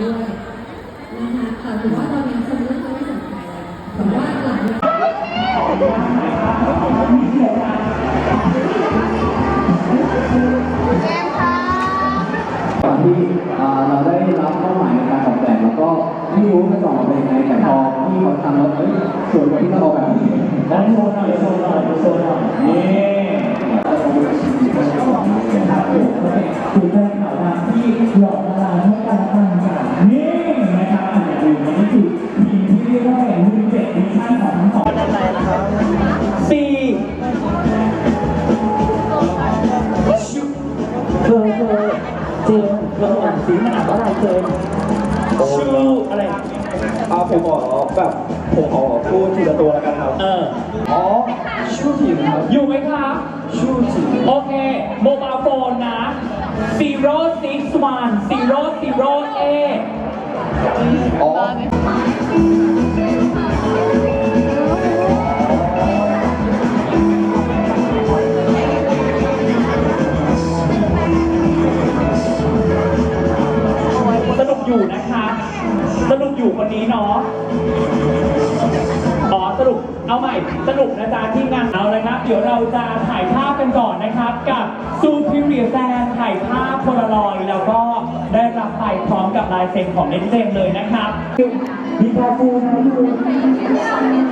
ด้วยนะคะค่ะถือว่าตอนนี้คนเริ่มไม่สนใจแล้วแต่ว่าหลังก่อนที่เอ่เราได้รับเป้าหมายในการออกแบบแล้วก็ไม่รู้มันจะออกมาเป็นยังไงแต่พอที่เขาทำแล้วเอ้ยสวยกว่าที่เราออกแบบนี้โชว์หน่อยโชว์หน่อยโชว์หน่อยนี่ เจมส์เราอ่านสีมันอ่านว่าอะไรเจมส์ชื่ออะไร เอาผมขอแบบผมขอพูดทีละตัวแล้วกันครับ เออ อ๋อชูทีมครับอยู่ไหมครับชูทีมโอเค โมบายโฟนนะ zero six one zero zero eight อ๋อ อยู่คนนี้เนาะอ๋อสรุปเอาใหม่สรุปนะจ๊ะที่งานเอาเลยครับ เดี๋ยวเราจะถ่ายภาพกันก่อนนะครับ กับซูพิเรียแซนถ่ายภาพโพลารอยแล้วก็ได้รับไปพร้อมกับลายเซ็นของเน็ตเจมเลยนะครับมีพาฟูนะยูโอเคครับ